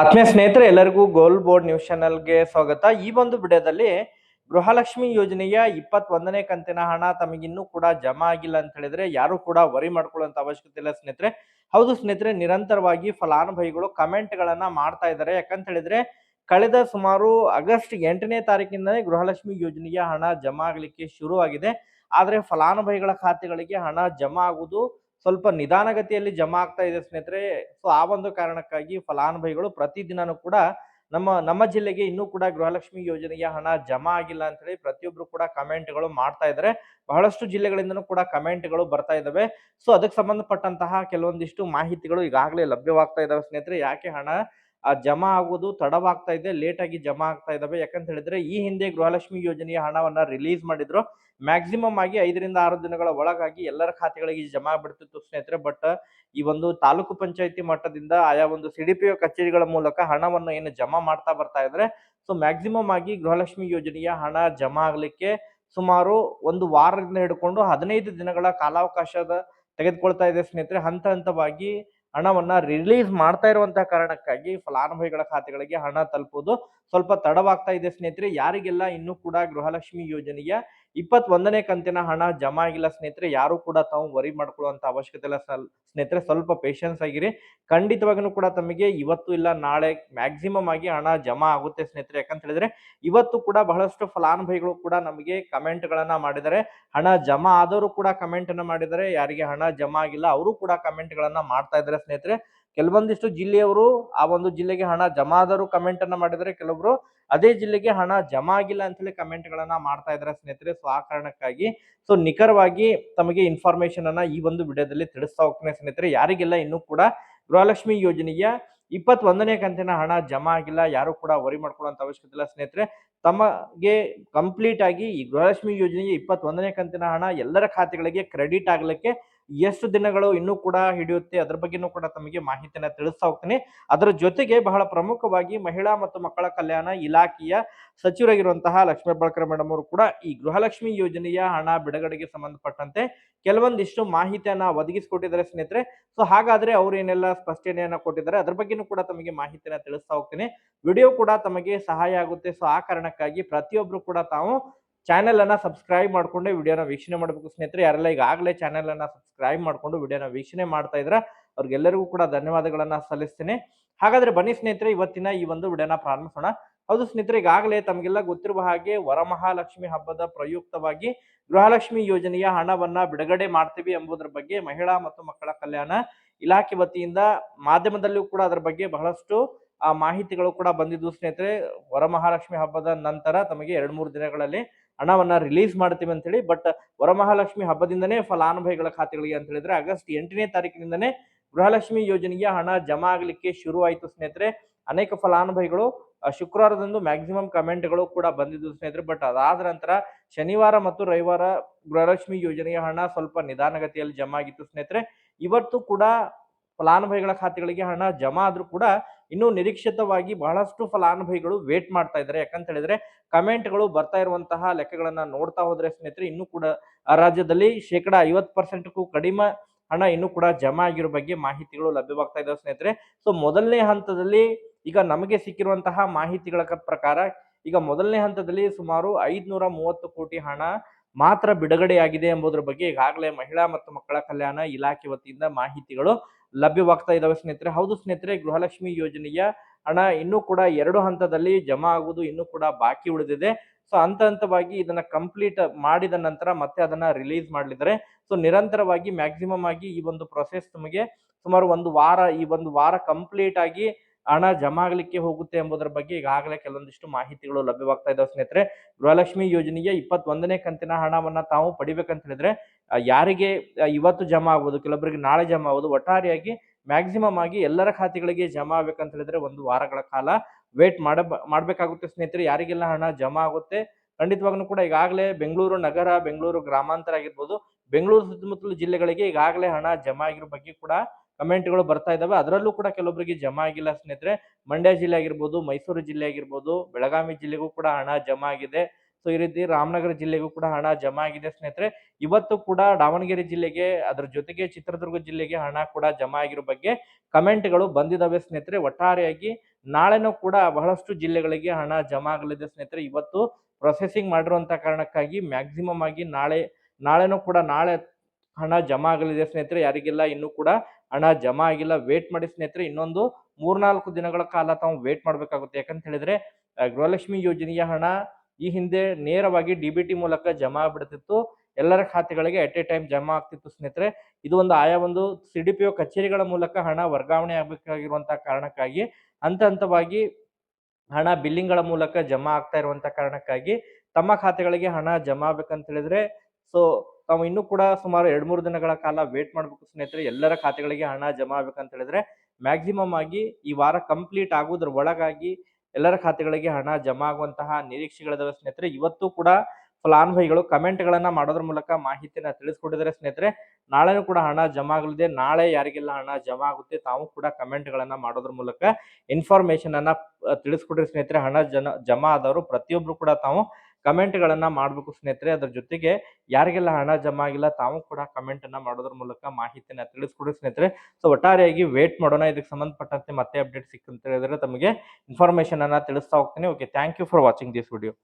ಆತ್ಮೀಯ ಸ್ನೇಹಿತರೆ, ಎಲ್ಲರಿಗೂ ಗೋಲ್ ಬೋರ್ಡ್ ನ್ಯೂಸ್ ಚಾನೆಲ್ಗೆ ಸ್ವಾಗತ. ಈ ಒಂದು ವಿಡಿಯೋದಲ್ಲಿ ಗೃಹಲಕ್ಷ್ಮಿ ಯೋಜನೆಯ ಇಪ್ಪತ್ತೊಂದನೇ ಕಂತಿನ ಹಣ ತಮಗಿನ್ನೂ ಕೂಡ ಜಮಾ ಆಗಿಲ್ಲ ಅಂತ ಹೇಳಿದ್ರೆ, ಯಾರು ಕೂಡ ವರಿ ಮಾಡ್ಕೊಳ್ಳುವಂತ ಅವಶ್ಯಕತೆ ಇಲ್ಲ ಸ್ನೇಹಿತರೆ. ಹೌದು ಸ್ನೇಹಿತರೆ, ನಿರಂತರವಾಗಿ ಫಲಾನುಭವಿಗಳು ಕಮೆಂಟ್ ಗಳನ್ನ ಮಾಡ್ತಾ ಇದ್ದಾರೆ. ಯಾಕಂತ ಹೇಳಿದ್ರೆ, ಕಳೆದ ಸುಮಾರು ಆಗಸ್ಟ್ ಎಂಟನೇ ತಾರೀಕಿಂದನೇ ಗೃಹಲಕ್ಷ್ಮಿ ಯೋಜನೆಯ ಹಣ ಜಮಾ ಆಗಲಿಕ್ಕೆ ಶುರುವಾಗಿದೆ. ಆದ್ರೆ ಫಲಾನುಭವಿಗಳ ಖಾತೆಗಳಿಗೆ ಹಣ ಜಮಾ ಆಗುವುದು ಸ್ವಲ್ಪ ನಿಧಾನಗತಿಯಲ್ಲಿ ಜಮಾ ಆಗ್ತಾ ಇದೆ ಸ್ನೇಹಿತರೆ. ಸೊ ಆ ಒಂದು ಕಾರಣಕ್ಕಾಗಿ ಫಲಾನುಭವಿಗಳು ಪ್ರತಿದಿನನೂ ಕೂಡ ನಮ್ಮ ನಮ್ಮ ಜಿಲ್ಲೆಗೆ ಇನ್ನೂ ಕೂಡ ಗೃಹಲಕ್ಷ್ಮಿ ಯೋಜನೆಗೆ ಹಣ ಜಮಾ ಆಗಿಲ್ಲ ಅಂತ ಹೇಳಿ ಪ್ರತಿಯೊಬ್ರು ಕೂಡ ಕಮೆಂಟ್ಗಳು ಮಾಡ್ತಾ ಇದ್ದಾರೆ. ಬಹಳಷ್ಟು ಜಿಲ್ಲೆಗಳಿಂದನೂ ಕೂಡ ಕಮೆಂಟ್ಗಳು ಬರ್ತಾ ಇದ್ದಾವೆ. ಸೊ ಅದಕ್ಕೆ ಸಂಬಂಧಪಟ್ಟಂತಹ ಕೆಲವೊಂದಿಷ್ಟು ಮಾಹಿತಿಗಳು ಈಗಾಗಲೇ ಲಭ್ಯವಾಗ್ತಾ ಇದಾವೆ ಸ್ನೇಹಿತರೆ. ಯಾಕೆ ಹಣ ಆ ಜಮಾ ಆಗುವುದು ತಡವಾಗ್ತಾ ಇದೆ ಲೇಟ್ ಆಗಿ ಜಮಾ ಆಗ್ತಾ ಇದಾವೆ. ಯಾಕಂತ ಹೇಳಿದ್ರೆ ಈ ಹಿಂದೆ ಗೃಹಲಕ್ಷ್ಮಿ ಯೋಜನೆಯ ಹಣವನ್ನ ರಿಲೀಸ್ ಮಾಡಿದ್ರು. ಮ್ಯಾಕ್ಸಿಮಮ್ ಆಗಿ ಐದರಿಂದ ಆರು ದಿನಗಳ ಒಳಗಾಗಿ ಎಲ್ಲರ ಖಾತೆಗಳಿಗೆ ಜಮಾ ಬಿಡ್ತಿತ್ತು ಸ್ನೇಹಿತರೆ. ಬಟ್ ಈ ಒಂದು ತಾಲೂಕು ಪಂಚಾಯತಿ ಮಟ್ಟದಿಂದ ಆಯಾ ಒಂದು ಸಿಡಿಪಿಒ ಕಚೇರಿಗಳ ಮೂಲಕ ಹಣವನ್ನು ಏನು ಜಮಾ ಮಾಡ್ತಾ ಬರ್ತಾ ಇದ್ರೆ. ಸೊ ಮ್ಯಾಕ್ಸಿಮಮ್ ಆಗಿ ಗೃಹಲಕ್ಷ್ಮಿ ಯೋಜನೆಯ ಹಣ ಜಮಾ ಆಗ್ಲಿಕ್ಕೆ ಸುಮಾರು ಒಂದು ವಾರದಿಂದ ಹಿಡ್ಕೊಂಡು ಹದಿನೈದು ದಿನಗಳ ಕಾಲಾವಕಾಶದ ತೆಗೆದುಕೊಳ್ತಾ ಇದೆ ಸ್ನೇಹಿತರೆ. ಹಂತ ಹಂತವಾಗಿ ಹಣವನ್ನ ರಿಲೀಸ್ ಮಾಡ್ತಾ ಇರುವಂತಹ ಕಾರಣಕ್ಕಾಗಿ ಫಲಾನುಭವಿಗಳ ಖಾತೆಗಳಿಗೆ ಹಣ ತಲುಪುವುದು ಸ್ವಲ್ಪ ತಡವಾಗ್ತಾ ಇದೆ ಸ್ನೇಹಿತರೆ. ಯಾರಿಗೆಲ್ಲ ಇನ್ನೂ ಕೂಡ ಗೃಹಲಕ್ಷ್ಮಿ ಯೋಜನೆಯ ಇಪ್ಪತ್ತೊಂದನೇ ಕಂತಿನ ಹಣ ಜಮಾ ಆಗಿಲ್ಲ ಸ್ನೇಹಿತರೆ, ಯಾರು ಕೂಡ ತಾವು ವರಿ ಮಾಡ್ಕೊಳ್ಳುವಂತ ಅವಶ್ಯಕತೆ ಇಲ್ಲ ಸ್ನೇಹಿತರೆ, ಸ್ವಲ್ಪ ಪೇಷನ್ಸ್ ಆಗಿರಿ. ಖಂಡಿತವಾಗಿನೂ ಕೂಡ ತಮಗೆ ಇವತ್ತು ಇಲ್ಲ, ನಾಳೆ ಮ್ಯಾಕ್ಸಿಮಮ್ ಆಗಿ ಹಣ ಜಮಾ ಆಗುತ್ತೆ ಸ್ನೇಹಿತರೆ. ಯಾಕಂತ ಹೇಳಿದ್ರೆ, ಇವತ್ತು ಕೂಡ ಬಹಳಷ್ಟು ಫಲಾನುಭವಿಗಳು ಕೂಡ ನಮಗೆ ಕಮೆಂಟ್ ಗಳನ್ನ ಮಾಡಿದ್ದಾರೆ. ಹಣ ಜಮಾ ಆದವರು ಕೂಡ ಕಮೆಂಟ್ ಅನ್ನ ಮಾಡಿದ್ದಾರೆ. ಯಾರಿಗೆ ಹಣ ಜಮಾ ಆಗಿಲ್ಲ, ಅವರು ಕೂಡ ಕಮೆಂಟ್ ಗಳನ್ನ ಮಾಡ್ತಾ ಇದ್ದಾರೆ ಸ್ನೇಹಿತರೆ. ಕೆಲವೊಂದಿಷ್ಟು ಜಿಲ್ಲೆಯವರು ಆ ಒಂದು ಜಿಲ್ಲೆಗೆ ಹಣ ಜಮಾ ಆದರೂ ಕಮೆಂಟ್ ಅನ್ನ ಮಾಡಿದರೆ ಕೆಲವರು ಅದೇ ಜಿಲ್ಲೆಗೆ ಹಣ ಜಮಾ ಆಗಿಲ್ಲ ಅಂತ ಹೇಳಿ ಕಮೆಂಟ್ ಗಳನ್ನ ಮಾಡ್ತಾ ಇದ್ದಾರೆ ಸ್ನೇಹಿತರೆ. ಸೊ ಆ ಕಾರಣಕ್ಕಾಗಿ ಸೊ ನಿಖರವಾಗಿ ತಮಗೆ ಇನ್ಫಾರ್ಮೇಶನ್ ಅನ್ನ ಈ ಒಂದು ವಿಡಿಯೋದಲ್ಲಿ ತಿಳಿಸ್ತಾ ಹೋಗ್ತೇನೆ ಸ್ನೇಹಿತರೆ. ಯಾರಿಗೆಲ್ಲ ಇನ್ನೂ ಕೂಡ ಗೃಹಲಕ್ಷ್ಮಿ ಯೋಜನೆಯ ಇಪ್ಪತ್ತೊಂದನೇ ಕಂತಿನ ಹಣ ಜಮಾ ಆಗಿಲ್ಲ ಯಾರು ಕೂಡ ವರಿ ಮಾಡ್ಕೊಳ್ಳೋಂಥ ಅವಶ್ಯಕತೆ ಇಲ್ಲ ಸ್ನೇಹಿತರೆ. ತಮಗೆ ಕಂಪ್ಲೀಟ್ ಆಗಿ ಈ ಗೃಹಲಕ್ಷ್ಮಿ ಯೋಜನೆಯ ಇಪ್ಪತ್ತೊಂದನೇ ಕಂತಿನ ಹಣ ಎಲ್ಲರ ಖಾತೆಗಳಿಗೆ ಕ್ರೆಡಿಟ್ ಆಗ್ಲಿಕ್ಕೆ ಎಷ್ಟು ದಿನಗಳು ಇನ್ನೂ ಕೂಡ ಹಿಡಿಯುತ್ತೆ, ಅದ್ರ ಬಗ್ಗೆನೂ ಕೂಡ ತಮಗೆ ಮಾಹಿತಿಯನ್ನ ತಿಳಿಸ್ತಾ ಹೋಗ್ತೀನಿ. ಅದರ ಜೊತೆಗೆ ಬಹಳ ಪ್ರಮುಖವಾಗಿ ಮಹಿಳಾ ಮತ್ತು ಮಕ್ಕಳ ಕಲ್ಯಾಣ ಇಲಾಖೆಯ ಸಚಿವರಾಗಿರುವಂತಹ ಲಕ್ಷ್ಮೀ ಬಳಕರ್ ಮೇಡಮ್ ಅವರು ಕೂಡ ಈ ಗೃಹಲಕ್ಷ್ಮಿ ಯೋಜನೆಯ ಹಣ ಬಿಡುಗಡೆಗೆ ಸಂಬಂಧಪಟ್ಟಂತೆ ಕೆಲವೊಂದಿಷ್ಟು ಮಾಹಿತಿಯನ್ನ ಒದಗಿಸಿಕೊಟ್ಟಿದ್ದಾರೆ ಸ್ನೇಹಿತರೆ. ಸೊ ಹಾಗಾದ್ರೆ ಅವ್ರು ಏನೆಲ್ಲ ಸ್ಪಷ್ಟನೆಯನ್ನ ಕೊಟ್ಟಿದ್ದಾರೆ, ಅದ್ರ ಬಗ್ಗೆನೂ ಕೂಡ ತಮಗೆ ಮಾಹಿತಿಯನ್ನ ತಿಳಿಸ್ತಾ ಹೋಗ್ತೀನಿ. ವಿಡಿಯೋ ಕೂಡ ತಮಗೆ ಸಹಾಯ ಆಗುತ್ತೆ. ಸೊ ಆ ಕಾರಣಕ್ಕಾಗಿ ಪ್ರತಿಯೊಬ್ರು ಕೂಡ ತಾವು ಚಾನೆಲ್ ಅನ್ನ ಸಬ್ಸ್ಕ್ರೈಬ್ ಮಾಡ್ಕೊಂಡು ವಿಡಿಯೋನ ವೀಕ್ಷಣೆ ಮಾಡಬೇಕು. ಸ್ನೇಹಿತರೆ, ಯಾರೆಲ್ಲ ಈಗಾಗಲೇ ಚಾನೆಲ್ ಅನ್ನ ಸಬ್ಸ್ಕ್ರೈಬ್ ಮಾಡ್ಕೊಂಡು ವಿಡಿಯೋನ ವೀಕ್ಷಣೆ ಮಾಡ್ತಾ ಇದ್ರ ಅವ್ರಿಗೆಲ್ಲರಿಗೂ ಕೂಡ ಧನ್ಯವಾದಗಳನ್ನು ಸಲ್ಲಿಸ್ತೀನಿ. ಹಾಗಾದ್ರೆ ಬನ್ನಿ ಸ್ನೇಹಿತರೆ, ಇವತ್ತಿನ ಈ ಒಂದು ವಿಡಿಯೋನ ಪ್ರಾರಂಭಿಸೋಣ. ಹೌದು ಸ್ನೇಹಿತರೆ ಈಗಾಗಲೇ ತಮಗೆಲ್ಲ ಗೊತ್ತಿರುವ ಹಾಗೆ ವರಮಹಾಲಕ್ಷ್ಮಿ ಹಬ್ಬದ ಪ್ರಯುಕ್ತವಾಗಿ ಗೃಹಲಕ್ಷ್ಮಿ ಯೋಜನೆಯ ಹಣವನ್ನ ಬಿಡುಗಡೆ ಮಾಡ್ತೀವಿ ಎಂಬುದರ ಬಗ್ಗೆ ಮಹಿಳಾ ಮತ್ತು ಮಕ್ಕಳ ಕಲ್ಯಾಣ ಇಲಾಖೆ ವತಿಯಿಂದ ಮಾಧ್ಯಮದಲ್ಲೂ ಕೂಡ ಅದರ ಬಗ್ಗೆ ಬಹಳಷ್ಟು, ಆ ಮಾಹಿತಿಗಳು ಕೂಡ ಬಂದಿದ್ದು ಸ್ನೇಹಿತರೆ. ವರಮಹಾಲಕ್ಷ್ಮಿ ಹಬ್ಬದ ನಂತರ ತಮಗೆ ಎರಡ್ ಮೂರು ದಿನಗಳಲ್ಲಿ ಹಣವನ್ನ ರಿಲೀಸ್ ಮಾಡ್ತೀವಿ ಅಂತ ಹೇಳಿ ಬಟ್ ವರಮಹಾಲಕ್ಷ್ಮಿ ಹಬ್ಬದಿಂದನೇ ಫಲಾನುಭವಿಗಳ ಖಾತೆಗಳಿಗೆ ಅಂತ ಹೇಳಿದ್ರೆ ಆಗಸ್ಟ್ ಎಂಟನೇ ತಾರೀಕಿನಿಂದನೇ ಗೃಹಲಕ್ಷ್ಮಿ ಯೋಜನೆಗೆ ಹಣ ಜಮಾ ಆಗಲಿಕ್ಕೆ ಶುರುವಾಯಿತು ಸ್ನೇಹಿತರೆ. ಅನೇಕ ಫಲಾನುಭವಿಗಳು ಶುಕ್ರವಾರದಂದು ಮ್ಯಾಕ್ಸಿಮಮ್ ಕಮೆಂಟ್ಗಳು ಕೂಡ ಬಂದಿದ್ದು ಸ್ನೇಹಿತರೆ ಬಟ್ ಅದಾದ ನಂತರ ಶನಿವಾರ ಮತ್ತು ರವಿವಾರ ಗೃಹಲಕ್ಷ್ಮಿ ಯೋಜನೆಯ ಹಣ ಸ್ವಲ್ಪ ನಿಧಾನಗತಿಯಲ್ಲಿ ಜಮಾ ಆಗಿತ್ತು ಸ್ನೇಹಿತರೆ. ಇವತ್ತು ಕೂಡ ಫಲಾನುಭವಿಗಳ ಖಾತೆಗಳಿಗೆ ಹಣ ಜಮಾ ಆದರೂ ಕೂಡ ಇನ್ನು ನಿರೀಕ್ಷಿತವಾಗಿ ಬಹಳಷ್ಟು ಫಲಾನುಭವಿಗಳು ವೇಟ್ ಮಾಡ್ತಾ ಇದ್ದಾರೆ. ಯಾಕಂತ ಹೇಳಿದ್ರೆ ಕಮೆಂಟ್ಗಳು ಬರ್ತಾ ಇರುವಂತಹ ಲೆಕ್ಕಗಳನ್ನ ನೋಡ್ತಾ ಹೋದ್ರೆ ಸ್ನೇಹಿತರೆ ಇನ್ನೂ ಕೂಡ ರಾಜ್ಯದಲ್ಲಿ ಶೇಕಡ ಐವತ್ತು ಪರ್ಸೆಂಟ್ಗೂ ಕಡಿಮೆ ಹಣ ಇನ್ನೂ ಕೂಡ ಜಮಾ ಆಗಿರೋ ಬಗ್ಗೆ ಮಾಹಿತಿಗಳು ಲಭ್ಯವಾಗ್ತಾ ಇದಾವೆ ಸ್ನೇಹಿತರೆ. ಸೊ ಮೊದಲನೇ ಹಂತದಲ್ಲಿ ಈಗ ನಮಗೆ ಸಿಕ್ಕಿರುವಂತಹ ಮಾಹಿತಿಗಳ ಪ್ರಕಾರ ಈಗ ಮೊದಲನೇ ಹಂತದಲ್ಲಿ ಸುಮಾರು ಐದ್ನೂರ ಮೂವತ್ತು ಕೋಟಿ ಹಣ ಮಾತ್ರ ಬಿಡುಗಡೆಯಾಗಿದೆ ಎಂಬುದರ ಬಗ್ಗೆ ಈಗಾಗಲೇ ಮಹಿಳಾ ಮತ್ತು ಮಕ್ಕಳ ಕಲ್ಯಾಣ ಇಲಾಖೆ ವತಿಯಿಂದ ಮಾಹಿತಿಗಳು ಲಭ್ಯವಾಗ್ತಾ ಇದಾವೆ ಸ್ನೇಹಿತರೆ. ಹೌದು ಸ್ನೇಹಿತರೆ, ಗೃಹಲಕ್ಷ್ಮಿ ಯೋಜನೆಯ ಹಣ ಇನ್ನೂ ಕೂಡ ಎರಡು ಹಂತದಲ್ಲಿ ಜಮಾ ಆಗುವುದು ಇನ್ನೂ ಕೂಡ ಬಾಕಿ ಉಳಿದಿದೆ. ಸೊ, ಹಂತ ಹಂತವಾಗಿ ಇದನ್ನ ಕಂಪ್ಲೀಟ್ ಮಾಡಿದ ನಂತರ ಮತ್ತೆ ಅದನ್ನ ರಿಲೀಸ್ ಮಾಡಲಿದ್ದಾರೆ. ಸೊ, ನಿರಂತರವಾಗಿ ಮ್ಯಾಕ್ಸಿಮಮ್ ಆಗಿ ಈ ಒಂದು ಪ್ರೊಸೆಸ್ ನಮಗೆ ಸುಮಾರು ಒಂದು ವಾರ, ಈ ಒಂದು ವಾರ ಕಂಪ್ಲೀಟ್ ಆಗಿ ಹಣ ಜಮಾ ಆಗಲಿಕ್ಕೆ ಹೋಗುತ್ತೆ ಎಂಬುದರ ಬಗ್ಗೆ ಈಗಾಗಲೇ ಕೆಲವೊಂದಿಷ್ಟು ಮಾಹಿತಿಗಳು ಲಭ್ಯವಾಗ್ತಾ ಇದಾವೆ ಸ್ನೇಹಿತರೆ. ಗೃಹಲಕ್ಷ್ಮಿ ಯೋಜನೆಯ ಇಪ್ಪತ್ತೊಂದನೇ ಕಂತಿನ ಹಣವನ್ನ ತಾವು ಪಡಿಬೇಕಂತ ಹೇಳಿದ್ರೆ ಯಾರಿಗೆ ಇವತ್ತು ಜಮಾ ಆಗ್ಬೋದು, ಕೆಲವೊಬ್ಬರಿಗೆ ನಾಳೆ ಜಮಾ ಆಗ್ಬೋದು, ಒಟ್ಟಾರೆಯಾಗಿ ಮ್ಯಾಕ್ಸಿಮಮ್ ಆಗಿ ಎಲ್ಲರ ಖಾತೆಗಳಿಗೆ ಜಮಾ ಆಗ್ಬೇಕಂತ ಹೇಳಿದ್ರೆ ಒಂದು ವಾರಗಳ ಕಾಲ ವೇಟ್ ಮಾಡ, ಮಾಡ್ಬೇಕಾಗುತ್ತೆ ಸ್ನೇಹಿತರೆ. ಯಾರಿಗೆಲ್ಲ ಹಣ ಜಮಾ ಆಗುತ್ತೆ, ಖಂಡಿತವಾಗ್ಲೂ ಕೂಡ ಈಗಾಗಲೇ ಬೆಂಗಳೂರು ನಗರ, ಬೆಂಗಳೂರು ಗ್ರಾಮಾಂತರ ಆಗಿರ್ಬೋದು, ಬೆಂಗಳೂರು ಸುತ್ತಮುತ್ತಲ ಜಿಲ್ಲೆಗಳಿಗೆ ಈಗಾಗಲೇ ಹಣ ಜಮಾ ಆಗಿರೋ ಬಗ್ಗೆ ಕೂಡ ಕಮೆಂಟ್ಗಳು ಬರ್ತಾ ಇದ್ದಾವೆ. ಅದರಲ್ಲೂ ಕೂಡ ಕೆಲವೊಬ್ಬರಿಗೆ ಜಮಾ ಆಗಿಲ್ಲ ಸ್ನೇಹಿತರೆ. ಮಂಡ್ಯ ಜಿಲ್ಲೆ ಆಗಿರ್ಬೋದು, ಮೈಸೂರು ಜಿಲ್ಲೆ ಆಗಿರ್ಬೋದು, ಬೆಳಗಾವಿ ಜಿಲ್ಲೆಗೂ ಕೂಡ ಹಣ ಜಮಾ ಆಗಿದೆ. ಸೊ, ಈ ರೀತಿ ರಾಮನಗರ ಜಿಲ್ಲೆಗೂ ಕೂಡ ಹಣ ಜಮಾ ಆಗಿದೆ ಸ್ನೇಹಿತರೆ. ಇವತ್ತು ಕೂಡ ದಾವಣಗೆರೆ ಜಿಲ್ಲೆಗೆ, ಅದರ ಜೊತೆಗೆ ಚಿತ್ರದುರ್ಗ ಜಿಲ್ಲೆಗೆ ಹಣ ಕೂಡ ಜಮಾ ಆಗಿರೋ ಬಗ್ಗೆ ಕಮೆಂಟ್ಗಳು ಬಂದಿದ್ದಾವೆ ಸ್ನೇಹಿತರೆ. ಒಟ್ಟಾರೆಯಾಗಿ ನಾಳೆನೂ ಕೂಡ ಬಹಳಷ್ಟು ಜಿಲ್ಲೆಗಳಿಗೆ ಹಣ ಜಮಾ ಆಗಲಿದೆ ಸ್ನೇಹಿತರೆ. ಇವತ್ತು ಪ್ರೊಸೆಸಿಂಗ್ ಮಾಡಿರುವಂತಹ ಕಾರಣಕ್ಕಾಗಿ ಮ್ಯಾಕ್ಸಿಮಮ್ ಆಗಿ ನಾಳೆ, ನಾಳೆನೂ ಕೂಡ ನಾಳೆ ಹಣ ಜಮಾ ಆಗಲಿದೆ ಸ್ನೇಹಿತರೆ, ಯಾರಿಗೆಲ್ಲ, ಇನ್ನೂ ಕೂಡ ಹಣ ಜಮಾ ಆಗಿಲ್ಲ ವೇಟ್ ಮಾಡಿ ಸ್ನೇಹಿತರೆ, ಇನ್ನೊಂದು ಮೂರ್ನಾಲ್ಕು ದಿನಗಳ ಕಾಲ ತಾವು ವೇಟ್ ಮಾಡಬೇಕಾಗುತ್ತೆ. ಯಾಕಂತ ಹೇಳಿದ್ರೆ ಗೃಹಲಕ್ಷ್ಮಿ ಯೋಜನೆಯ ಹಣ ಈ ಹಿಂದೆ ನೇರವಾಗಿ ಡಿ ಬಿ ಟಿ ಮೂಲಕ ಜಮಾ ಆಗ್ಬಿಡ್ತಿತ್ತು. ಎಲ್ಲರ ಖಾತೆಗಳಿಗೆ ಅಟ್ ಎ ಟೈಮ್ ಜಮಾ ಆಗ್ತಿತ್ತು ಸ್ನೇಹಿತರೆ. ಇದು ಒಂದು ಆಯಾ ಒಂದು ಸಿ ಡಿ ಪಿ ಒ ಕಚೇರಿಗಳ ಮೂಲಕ ಹಣ ವರ್ಗಾವಣೆ ಆಗಬೇಕಾಗಿರುವಂತಹ ಕಾರಣಕ್ಕಾಗಿ, ಹಂತ ಹಂತವಾಗಿ ಹಣ ಬಿಲ್ಲಿಂಗ್ಗಳ ಮೂಲಕ ಜಮಾ ಆಗ್ತಾ ಇರುವಂತಹ ಕಾರಣಕ್ಕಾಗಿ ತಮ್ಮ ಖಾತೆಗಳಿಗೆ ಹಣ ಜಮಾ ಆಗ್ಬೇಕಂತ ಹೇಳಿದ್ರೆ ಸೊ ತಾವು ಇನ್ನೂ ಕೂಡ ಸುಮಾರು ಎರಡ್ ಮೂರು ದಿನಗಳ ಕಾಲ ವೇಟ್ ಮಾಡಬೇಕು ಸ್ನೇಹಿತರೆ. ಎಲ್ಲರ ಖಾತೆಗಳಿಗೆ ಹಣ ಜಮಾ ಆಗ್ಬೇಕಂತ ಹೇಳಿದ್ರೆ ಮ್ಯಾಕ್ಸಿಮಮ್ ಆಗಿ ಈ ವಾರ ಕಂಪ್ಲೀಟ್ ಆಗೋದ್ರ ಒಳಗಾಗಿ ಎಲ್ಲರ ಖಾತೆಗಳಿಗೆ ಹಣ ಜಮಾ ಆಗುವಂತಹ ನಿರೀಕ್ಷೆಗಳಿದಾವೆ ಸ್ನೇಹಿತರೆ. ಇವತ್ತು ಕೂಡ ಫಲಾನುಭವಿಗಳು ಕಮೆಂಟ್ಗಳನ್ನ ಮಾಡೋದ್ರ ಮೂಲಕ ಮಾಹಿತಿಯನ್ನ ತಿಳಿಸ್ಕೊಟ್ಟಿದ್ದಾರೆ ಸ್ನೇಹಿತರೆ. ನಾಳೆನೂ ಕೂಡ ಹಣ ಜಮಾ ಆಗಲಿದೆ. ನಾಳೆ ಯಾರಿಗೆಲ್ಲ ಹಣ ಜಮಾ ಆಗುತ್ತೆ ತಾವು ಕೂಡ ಕಮೆಂಟ್ಗಳನ್ನ ಮಾಡೋದ್ರ ಮೂಲಕ ಇನ್ಫಾರ್ಮೇಶನ್ ಅನ್ನ ತಿಳಿಸ್ಕೊಟ್ರಿ ಸ್ನೇಹಿತರೆ. ಹಣ ಜನ, ಜಮಾ ಆದವರು ಪ್ರತಿಯೊಬ್ರು ಕೂಡ ತಾವು ಕಮೆಂಟ್ಗಳನ್ನ ಮಾಡ್ಬೇಕು ಸ್ನೇಹಿತರೆ, ಅದ್ರ ಜೊತೆಗೆ ಯಾರಿಗೆಲ್ಲ ಹಣ ಜಮಾ ಆಗಿಲ್ಲ, ತಾವು ಕೂಡ ಕಮೆಂಟ್ ಅನ್ನ ಮಾಡೋದ್ರ ಮೂಲಕ ಮಾಹಿತಿಯನ್ನ ತಿಳಿಸ್ಕೊಡಿ ಸ್ನೇಹಿತರೆ. ಸೊ ಒಟ್ಟಾರೆಯಾಗಿ ವೇಟ್ ಮಾಡೋಣ, ಇದಕ್ಕೆ ಸಂಬಂಧಪಟ್ಟಂತೆ ಮತ್ತೆ ಅಪ್ಡೇಟ್ ಸಿಕ್ಕಂತ ಹೇಳಿದ್ರೆ ತಮಗೆ ಇನ್ಫಾರ್ಮೇಶನ್ ಅನ್ನ ತಿಳಿಸ್ತಾ ಹೋಗ್ತೀನಿ. Okay thank you for watching this video